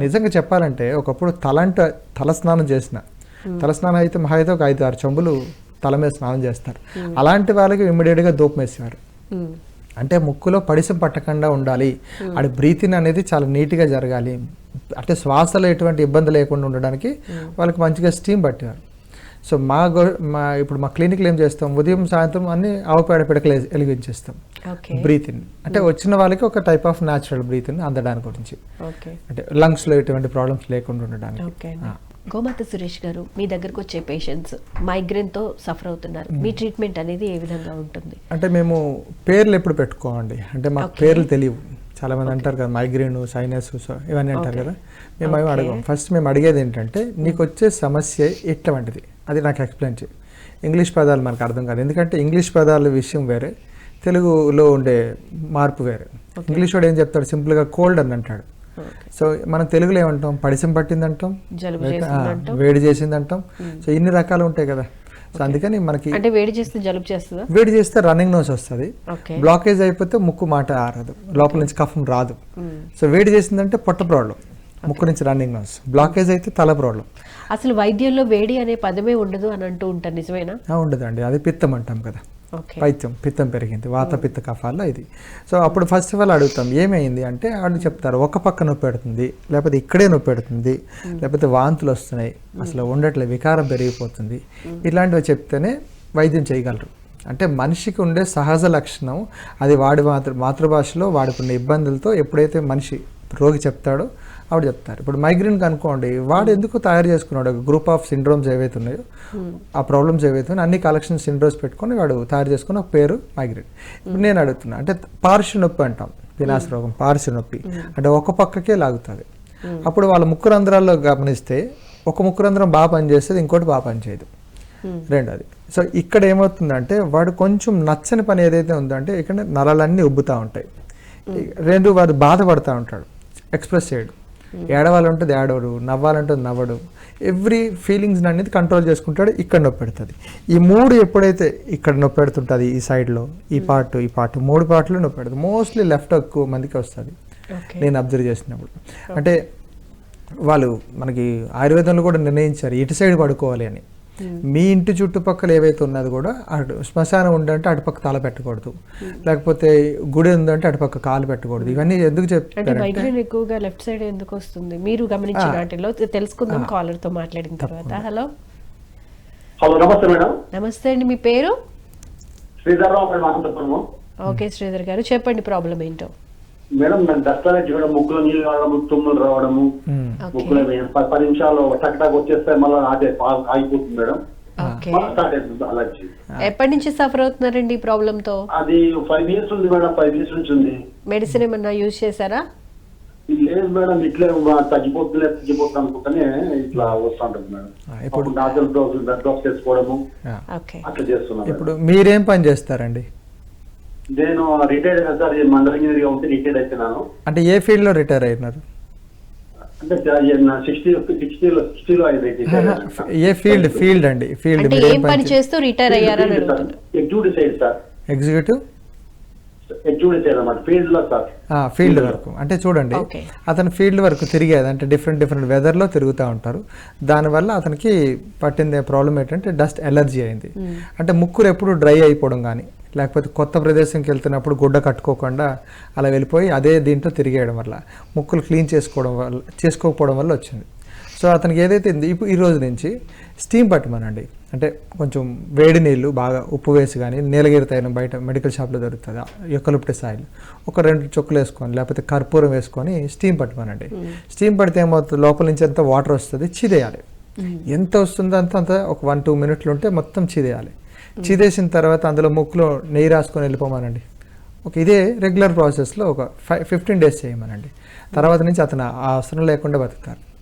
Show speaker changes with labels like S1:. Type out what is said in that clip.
S1: నిజంగా చెప్పాలంటే ఒకప్పుడు తలంట తల స్నానం చేసిన. తల స్నానం అయితే మహా అయితే ఒక ఐదు ఆరు చెంబులు తల మీద స్నానం చేస్తారు. అలాంటి వాళ్ళకి ఇమ్మీడియట్గా దూపం వేసేవారు. అంటే ముక్కులో పడిసం పట్టకుండా ఉండాలి. అది బ్రీతింగ్ అనేది చాలా నీట్గా జరగాలి. అంటే శ్వాసలో ఎటువంటి ఇబ్బంది లేకుండా ఉండడానికి వాళ్ళకి మంచిగా స్టీమ్ పట్టేవారు. సో మా గో మా ఇప్పుడు మా క్లినిక్లో ఏం చేస్తాం? ఉదయం సాయంత్రం అన్ని ఆవు పేడ పిడకలు వెలిగించేస్తాం.
S2: ఓకే.
S1: బ్రీత్ ఇన్ అంటే వచ్చిన వాళ్ళకి ఒక type of natural breath in అందడానికి గురించి.
S2: ఓకే.
S1: అంటే లంగ్స్లో ఎటువంటి ప్రాబ్లమ్స్ లేకుండా ఉండడానికి.
S2: గోమాత సురేష్ గారు మీ దగ్గరకు వచ్చే పేషెంట్స్ మైగ్రేన్తో సఫర్ అవుతున్నారు. మీ ట్రీట్మెంట్ అనేది ఏ విధంగా ఉంటుంది?
S1: అంటే మేము పేర్లు ఎప్పుడు పెట్టుకోమండి. అంటే మాకు పేర్లు తెలియవు. చాలా మంది అంటారు కదా మైగ్రేన్ సైనస్ ఇవన్నీ అంటారు కదా. మేము అవి అడగం. ఫస్ట్ మేము అడిగేది ఏంటంటే నీకు వచ్చే సమస్య ఎటువంటిది అది నాకు ఎక్స్ప్లెయిన్ చేయి. ఇంగ్లీష్ పదాలు మనకు అర్థం కాదు. ఎందుకంటే ఇంగ్లీష్ పదాల విషయం వేరే తెలుగులో ఉండే మార్పు వేరే. ఇంగ్లీష్ వాడు ఏం చెప్తాడు? సింపుల్గా కోల్డ్ అని అంటాడు. సో మనం తెలుగులో ఏమంటాం? పడిసం పట్టిందంటాం? వేడి చేసిందంటాం? సో ఇన్ని రకాలు ఉంటాయి కదా. సో అందుకని మనకి
S2: అంటే వేడి చేస్తే జలుబు చేస్తుందా?
S1: వేడి చేస్తే రన్నింగ్ నోస్ వస్తుంది. బ్లాకేజ్ అయిపోతే ముక్కు మాట ఆరదు లోపల నుంచి కఫం రాదు. సో వేడి చేసిందంటే పొట్ట ప్రాబ్లం ముక్కు నుంచి రన్నింగ్ నోస్ బ్లాకేజ్ అయితే తల ప్రాబ్లం
S2: అసలు వైద్యంలో వేడి అనే పదమే ఉండదు అని అంటూ ఉంటారు. నిజమేనా?
S1: ఉండదండి. అది పిత్తం అంటాం కదా. పైత్యం పిత్తం పెరిగింది. వాత పిత్త కఫాల్లో ఇది. సో అప్పుడు ఫస్ట్ ఆఫ్ ఆల్ అడుగుతాం ఏమైంది అంటే వాళ్ళు చెప్తారు ఒక పక్క నొప్పి పెడుతుంది లేకపోతే ఇక్కడే నొప్పి పెడుతుంది లేకపోతే వాంతులు వస్తున్నాయి అసలు ఉండట్లే వికారం పెరిగిపోతుంది. ఇలాంటివి చెప్తేనే వైద్యం చేయగలరు. అంటే మనిషికి ఉండే సహజ లక్షణం అది వాడి మాతృ మాతృభాషలో వాడుకున్న ఇబ్బందులతో ఎప్పుడైతే మనిషి రోగి చెప్తాడో ఆవిడ చెప్తారు. ఇప్పుడు మైగ్రేన్ కనుక్కోండి వాడు ఎందుకు తయారు చేసుకున్నాడు? ఒక గ్రూప్ ఆఫ్ సిండ్రోమ్స్ ఏవైతే ఉన్నాయో ఆ ప్రాబ్లమ్స్ ఏవైతే ఉన్నాయో అన్ని కలెక్షన్ సిండ్రోమ్స్ పెట్టుకొని వాడు తయారు చేసుకున్న ఒక పేరు మైగ్రేన్ ఇప్పుడు నేను అడుగుతున్నా అంటే పార్శ్వ నొప్పి అంటాం వినాశ రోగం పార్శ్వ నొప్పి. అంటే ఒక పక్కకే లాగుతుంది. అప్పుడు వాళ్ళ ముక్కు రంధ్రాల్లో గమనిస్తే ఒక ముక్కు రంధ్రం బాగా పనిచేస్తుంది ఇంకోటి బాగా పనిచేయదు.
S2: Hmm.
S1: రెండోది. సో ఇక్కడ ఏమవుతుందంటే వాడు కొంచెం నచ్చని పని ఏదైతే ఉందో అంటే ఇక్కడ నరాలన్నీ ఉబ్బుతూ ఉంటాయి. రెండు వాడు బాధపడతా ఉంటాడు. ఎక్స్ప్రెస్ చేయడు. ఏడవాలి ఉంటుంది ఏడవడు నవ్వాలంటే నవ్వడు. ఎవ్రీ ఫీలింగ్స్ అనేది కంట్రోల్ చేసుకుంటాడు ఇక్కడ నొప్పి పెడుతుంది ఈ మూడు ఎప్పుడైతే ఇక్కడ నొప్పి పెడుతుంటుంది ఈ సైడ్లో ఈ పార్ట్ ఈ పార్ట్ మూడు పార్ట్లు నొప్పి పెడుతుంది మోస్ట్లీ లెఫ్ట్ ఎక్కువ మందికి వస్తుంది. నేను అబ్జర్వ్ చేసినప్పుడు. అంటే వాళ్ళు మనకి ఆయుర్వేదంలో కూడా నిర్ణయించారు ఇటు సైడ్ పడుకోవాలి అని. మీ ఇంటి చుట్టుపక్కల ఏవైతే ఉన్నది కూడా అటు శ్మశానం ఉందంటే అటుపక్క తల పెట్టకూడదు. లేకపోతే గుడి ఉందంటే అటుపక్క కాలు పెట్టకూడదు. ఇవన్నీ ఎందుకు
S2: మైగ్రేన్ ఎక్కువగా లెఫ్ట్ సైడ్ ఎందుకు వస్తుంది? మీరు గమనించిన వాటిలో తెలుసుకుందాం కాలర్తో మాట్లాడిన తర్వాత. హలో.
S3: హలో నమస్తే మేడం.
S2: నమస్తే అండి మీ పేరు? ఓకే శ్రీధర్ గారు. చెప్పండి ప్రాబ్లం ఏంటో.
S3: మేడం నాకు దస్తా చూడడం ముక్కులో నీళ్ళు రావడము తుమ్ములు రావడము. ముక్కులో ప- పది నిమిషాలు టక్ టక్ వచ్చేస్తే మళ్ళీ అదే ఆగిపోతుంది మేడం. అలర్జీ
S2: ఎప్పటి నుంచి సఫర్ అవుతున్నారండి ఈ ప్రాబ్లమ్తో?
S3: అది ఫైవ్ ఇయర్స్ ఉంది మేడం ఫైవ్ ఇయర్స్ నుంచి ఉంది.
S2: మెడిసిన్ ఏమన్నా యూజ్ చేశారా?
S3: లేదు మేడం ఇట్లే మా తగ్గిపోతుంది తగ్గిపోతుంది అనుకుంటేనే ఇట్లా వస్తూ ఉంటుంది మేడం
S1: ఇప్పుడు
S3: అప్పుడు నాజల్ డ్రాప్స్ చేసుకోవడము.
S1: ఆ.
S2: ఓకే.
S3: అట్లా చేస్తున్నాను మేడం.
S1: ఇప్పుడు మీరేం పని చేస్తారండి?
S3: నేను రిటైర్డ్ సార్ మండల ఇంజనీర్ ఉంటే రిటైర్డ్ అయిపోయినాను
S1: అంటే ఏ ఫీల్డ్లో రిటైర్ అయినారు?
S3: అంటే సిక్స్టీ సిక్స్టీలో సిక్స్టీలో అయింది రిటైర్ అయినాను.
S1: ఏ ఫీల్డ్ ఫీల్డ్ అండి ఫీల్డ్
S2: అంటే
S1: మీరు
S2: ఏం పని చేస్తూ రిటైర్ అయ్యారని
S3: executive side sir
S1: executive
S3: executive side అన్నమాట ఫీల్డ్లో సార్
S1: ఫీల్డ్ వరకు. అంటే చూడండి. అతను ఫీల్డ్ వరకు తిరిగేది అంటే డిఫరెంట్ డిఫరెంట్ వెదర్లో తిరుగుతూ ఉంటారు. దానివల్ల అతనికి పట్టిందే ప్రాబ్లం ఏంటంటే డస్ట్ ఎలర్జీ అయింది. అంటే ముక్కులు ఎప్పుడు డ్రై అయిపోవడం కానీ లేకపోతే కొత్త ప్రదేశంకి వెళ్తున్నప్పుడు గుడ్డ కట్టుకోకుండా అలా వెళ్ళిపోయి అదే దీంట్లో తిరిగేయడం వల్ల ముక్కులు క్లీన్ చేసుకోవడం వల్ల చేసుకోకపోవడం వల్ల వచ్చింది. సో అతనికి ఏదైతే ఉంది ఇప్పుడు ఈ రోజు నుంచి స్టీమ్ పట్టమనండి అంటే కొంచెం వేడి నీళ్ళు బాగా ఉప్పు వేసి కానీ నీలగిరి తైలం బయట మెడికల్ షాప్లో దొరుకుతుంది యొక్కలుప్టిస్ ఆయిల్ ఒక రెండు చొక్కులు వేసుకొని లేకపోతే కర్పూరం వేసుకొని స్టీమ్ పట్టమనండి స్టీమ్ పడితే ఏమవుతుంది? లోపల నుంచి అంతా వాటర్ వస్తుంది చీదేయాలి. ఎంత వస్తుందో అంత అంత ఒక వన్ టూ మినిట్లు ఉంటే మొత్తం చీదేయాలి. చీదేసిన తర్వాత అందులో ముక్కులో నెయ్యి రాసుకొని వెళ్ళిపోమానండి. ఒక ఇదే రెగ్యులర్ ప్రాసెస్లో ఒక ఫైవ్ ఫిఫ్టీన్ డేస్ చేయమనండి. తర్వాత నుంచి అతను ఆ అవసరం లేకుండా బతుకుతారు.